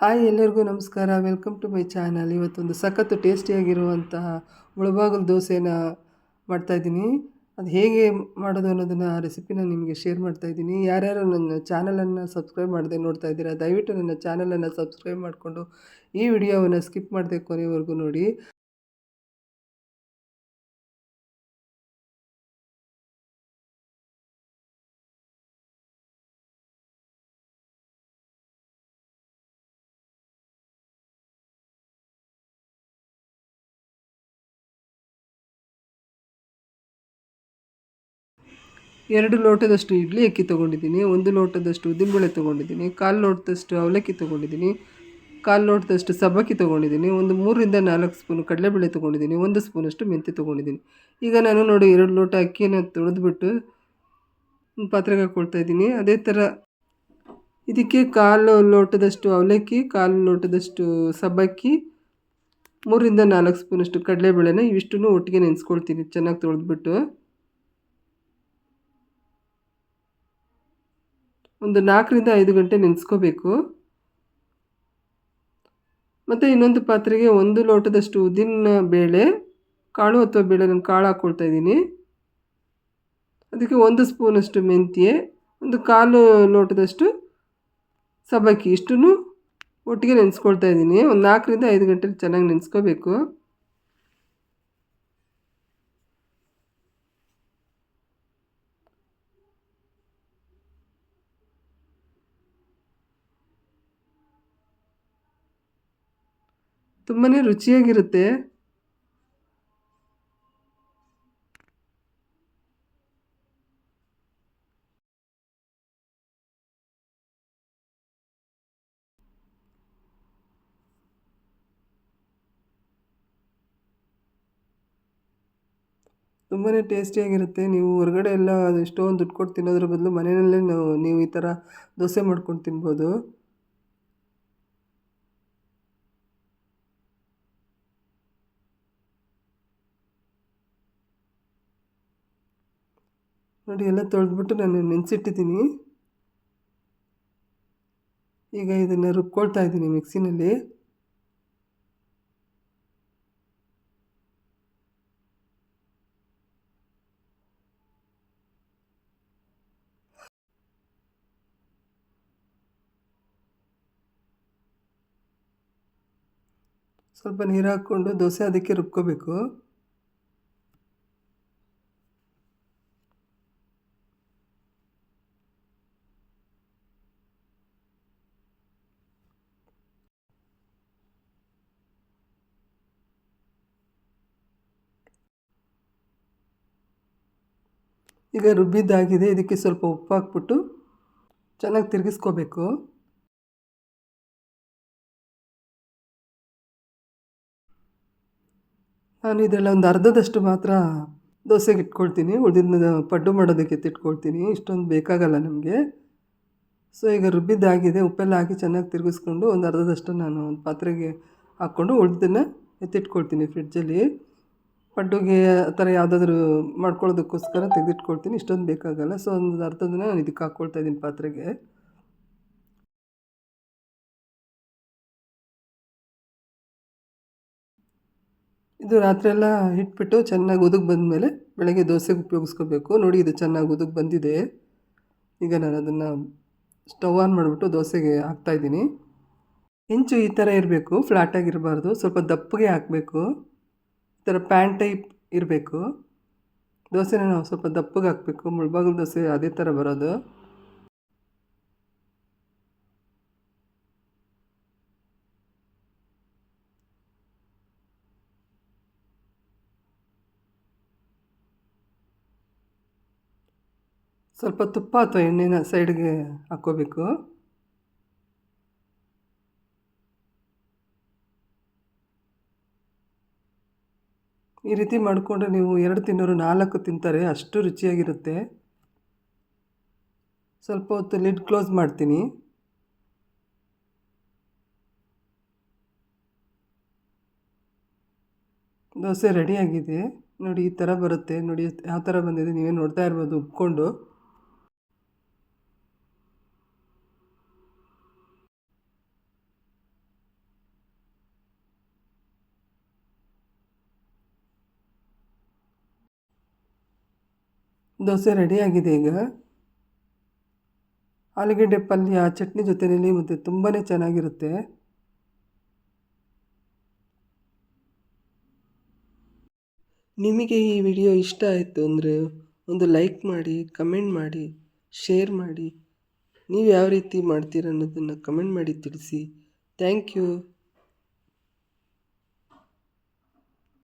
Hi ಎಲ್ಲರಿಗೂ ನಮಸ್ಕಾರ. Welcome to my channel ಇವತ್ತೊಂದು ಸಖತ್ತು ಟೇಸ್ಟಿಯಾಗಿರುವಂತಹ ಮುಳಬಾಗಲು ದೋಸೆನ ಮಾಡ್ತಾಯಿದ್ದೀನಿ ಅದು ಹೇಗೆ ಮಾಡೋದು ಅನ್ನೋದನ್ನು ರೆಸಿಪಿನ ನಿಮಗೆ ಶೇರ್ ಮಾಡ್ತಾಯಿದ್ದೀನಿ ಯಾರ್ಯಾರು ನನ್ನ ಚಾನಲನ್ನು ಸಬ್ಸ್ಕ್ರೈಬ್ ಮಾಡದೆ ನೋಡ್ತಾ ಇದ್ದೀರಾ, ದಯವಿಟ್ಟು ನನ್ನ ಚಾನಲನ್ನು ಸಬ್ಸ್ಕ್ರೈಬ್ ಮಾಡಿಕೊಂಡು ಈ ವಿಡಿಯೋವನ್ನು ಸ್ಕಿಪ್ ಮಾಡದೆ ಕೊನೆವರೆಗೂ ನೋಡಿ. ಎರಡು ಲೋಟದಷ್ಟು ಇಡ್ಲಿ ಅಕ್ಕಿ ತೊಗೊಂಡಿದ್ದೀನಿ, ಒಂದು ಲೋಟದಷ್ಟು ಉದ್ದಿನಬೇಳೆ ತೊಗೊಂಡಿದ್ದೀನಿ, ಕಾಲು ಲೋಟದಷ್ಟು ಅವಲಕ್ಕಿ ತೊಗೊಂಡಿದ್ದೀನಿ, ಕಾಲು ಲೋಟದಷ್ಟು ಸಬ್ಬಕ್ಕಿ ತೊಗೊಂಡಿದ್ದೀನಿ, ಒಂದು ಮೂರರಿಂದ ನಾಲ್ಕು ಸ್ಪೂನು ಕಡಲೆಬೇಳೆ ತೊಗೊಂಡಿದ್ದೀನಿ, ಒಂದು ಸ್ಪೂನಷ್ಟು ಮೆಂತ್ಯ ತೊಗೊಂಡಿದ್ದೀನಿ. ಈಗ ನಾನು ನೋಡಿ ಎರಡು ಲೋಟ ಅಕ್ಕಿಯನ್ನು ತೊಳೆದುಬಿಟ್ಟು ಪಾತ್ರೆಗೆ ಹಾಕ್ಕೊಳ್ತಾ ಇದ್ದೀನಿ. ಅದೇ ಥರ ಇದಕ್ಕೆ ಕಾಲು ಲೋಟದಷ್ಟು ಅವಲಕ್ಕಿ, ಕಾಲು ಲೋಟದಷ್ಟು ಸಬ್ಬಕ್ಕಿ, ಮೂರರಿಂದ ನಾಲ್ಕು ಸ್ಪೂನಷ್ಟು ಕಡಲೆಬೇಳೆನ ಇವಿಷ್ಟನ್ನು ಒಟ್ಟಿಗೆ ನೆನೆಸ್ಕೊಳ್ತೀನಿ ಚೆನ್ನಾಗಿ ತೊಳೆದ್ಬಿಟ್ಟು. ಒಂದು ನಾಲ್ಕರಿಂದ ಐದು ಗಂಟೆ ನೆನೆಸ್ಕೋಬೇಕು. ಮತ್ತು ಇನ್ನೊಂದು ಪಾತ್ರೆಗೆ ಒಂದು ಲೋಟದಷ್ಟು ಉದ್ದಿನ ಬೇಳೆ, ಕಾಳು ಅಥವಾ ಬೇಳೆ ನಾನು ಕಾಳು ಹಾಕ್ಕೊಳ್ತಾ ಇದ್ದೀನಿ. ಅದಕ್ಕೆ ಒಂದು ಸ್ಪೂನಷ್ಟು ಮೆಂತ್ಯೆ, ಒಂದು ಕಾಲು ಲೋಟದಷ್ಟು ಸಬ್ಬಕ್ಕಿ, ಇಷ್ಟನ್ನು ಒಟ್ಟಿಗೆ ನೆನೆಸ್ಕೊಳ್ತಾ ಇದ್ದೀನಿ. ಒಂದು ನಾಲ್ಕರಿಂದ ಐದು ಗಂಟೆ ಚೆನ್ನಾಗಿ ನೆನೆಸ್ಕೋಬೇಕು. ತುಂಬಾ ರುಚಿಯಾಗಿರುತ್ತೆ. ತುಂಬಾ ಟೇಸ್ಟಿಯಾಗಿರುತ್ತೆ. ನೀವು ಹೊರಗಡೆ ಎಲ್ಲ ಎಷ್ಟೊಂದು ದುಡ್ಡು ಕೊಟ್ಟು ತಿನ್ನೋದ್ರ ಬದಲು ಮನೆಯಲ್ಲೇ ನಾವು, ನೀವು ಈ ಥರ ದೋಸೆ ಮಾಡ್ಕೊಂಡು ತಿನ್ಬೋದು. ನೋಡಿ ಎಲ್ಲ ತೊಳೆದ್ಬಿಟ್ಟು ನಾನು ನೆನೆಸಿಟ್ಟಿದ್ದೀನಿ. ಈಗ ಇದನ್ನು ರುಬ್ಕೊಳ್ತಾ ಇದ್ದೀನಿ ಮಿಕ್ಸಿನಲ್ಲಿ. ಸ್ವಲ್ಪ ನೀರು ಹಾಕ್ಕೊಂಡು ದೋಸೆ ಅದಕ್ಕೆ ರುಬ್ಕೋಬೇಕು. ಈಗ ರುಬ್ಬಿದ್ದಾಗಿದೆ. ಇದಕ್ಕೆ ಸ್ವಲ್ಪ ಉಪ್ಪು ಹಾಕ್ಬಿಟ್ಟು ಚೆನ್ನಾಗಿ ತಿರುಗಿಸ್ಕೋಬೇಕು. ನಾನು ಇದೆಲ್ಲ ಒಂದು ಅರ್ಧದಷ್ಟು ಮಾತ್ರ ದೋಸೆಗೆ ಇಟ್ಕೊಳ್ತೀನಿ. ಉಳಿದಿದ್ದ ಪಡ್ಡು ಮಾಡೋದಕ್ಕೆ ಎತ್ತಿಟ್ಕೊಳ್ತೀನಿ. ಇಷ್ಟೊಂದು ಬೇಕಾಗಲ್ಲ ನಮಗೆ. ಸೊ ಈಗ ರುಬ್ಬಿದ್ದಾಗಿದೆ. ಉಪ್ಪೆಲ್ಲ ಹಾಕಿ ಚೆನ್ನಾಗಿ ತಿರುಗಿಸ್ಕೊಂಡು ಒಂದು ಅರ್ಧದಷ್ಟು ನಾನು ಒಂದು ಪಾತ್ರೆಗೆ ಹಾಕ್ಕೊಂಡು ಉಳಿದನ್ನು ಎತ್ತಿಟ್ಕೊಳ್ತೀನಿ ಫ್ರಿಡ್ಜಲ್ಲಿ ಪಡ್ಡುಗೆ ಆ ಥರ ಯಾವುದಾದ್ರೂ ಮಾಡ್ಕೊಳ್ಳೋದಕ್ಕೋಸ್ಕರ ತೆಗೆದಿಟ್ಕೊಳ್ತೀನಿ. ಇಷ್ಟೊಂದು ಬೇಕಾಗಲ್ಲ. ಸೊ ಒಂದು ಅರ್ಧ ದಿನ ನಾನು ಇದಕ್ಕೆ ಹಾಕ್ಕೊಳ್ತಾ ಇದ್ದೀನಿ ಪಾತ್ರೆಗೆ. ಇದು ರಾತ್ರಿಯೆಲ್ಲ ಇಟ್ಬಿಟ್ಟು ಚೆನ್ನಾಗಿ ಉದುಗ್ ಬಂದಮೇಲೆ ಬೆಳಗ್ಗೆ ದೋಸೆಗೆ ಉಪಯೋಗಿಸ್ಕೋಬೇಕು. ನೋಡಿ, ಇದು ಚೆನ್ನಾಗಿ ಉದುಗ್ ಬಂದಿದೆ. ಈಗ ನಾನು ಅದನ್ನು ಸ್ಟವ್ ಆನ್ ಮಾಡಿಬಿಟ್ಟು ದೋಸೆಗೆ ಹಾಕ್ತಾಯಿದ್ದೀನಿ ಹೆಂಚು ಈ ಥರ ಇರಬೇಕು. ಫ್ಲಾಟಾಗಿರಬಾರ್ದು. ಸ್ವಲ್ಪ ದಪ್ಪಗೆ ಹಾಕಬೇಕು. ಈ ಥರ ಪ್ಯಾನ್ ಟೈಪ್ ಇರಬೇಕು. ದೋಸೆನ ನಾವು ಸ್ವಲ್ಪ ದಪ್ಪಗೆ ಹಾಕಬೇಕು. ಮುಳ್ಬಾಗಿಲು ದೋಸೆ ಅದೇ ಥರ ಬರೋದು. ಸ್ವಲ್ಪ ತುಪ್ಪ ಅಥವಾ ಎಣ್ಣೆನ ಸೈಡ್ಗೆ ಹಾಕ್ಕೋಬೇಕು. ಈ ರೀತಿ ಮಾಡಿಕೊಂಡ್ರೆ ನೀವು ಎರಡು ತಿನ್ನೋರು ನಾಲ್ಕು ತಿಂತಾರೆ, ಅಷ್ಟು ರುಚಿಯಾಗಿರುತ್ತೆ. ಸ್ವಲ್ಪ ಹೊತ್ತು ಲಿಡ್ ಕ್ಲೋಸ್ ಮಾಡ್ತೀನಿ. ದೋಸೆ ರೆಡಿಯಾಗಿದೆ ನೋಡಿ, ಈ ಥರ ಬರುತ್ತೆ. ನೋಡಿ, ಯಾವ ಥರ ಬಂದಿದೆ? ನೀವೇ ನೋಡ್ತಾ ಇರ್ಬೋದು, ಉಪ್ಕೊಂಡು. ದೋಸೆ ರೆಡಿಯಾಗಿದೆ ಈಗ. ಆಲೂಗೆಡ್ಡೆ ಪಲ್ಯ, ಚಟ್ನಿ ಜೊತೆಯಲ್ಲಿ ಮತ್ತು ತುಂಬಾ ಚೆನ್ನಾಗಿರುತ್ತೆ. ನಿಮಗೆ ಈ ವಿಡಿಯೋ ಇಷ್ಟ ಆಯಿತು ಅಂದರೆ ಒಂದು ಲೈಕ್ ಮಾಡಿ, ಕಮೆಂಟ್ ಮಾಡಿ, ಶೇರ್ ಮಾಡಿ. ನೀವು ಯಾವ ರೀತಿ ಮಾಡ್ತೀರ ಅನ್ನೋದನ್ನು ಕಮೆಂಟ್ ಮಾಡಿ ತಿಳಿಸಿ. Thank you.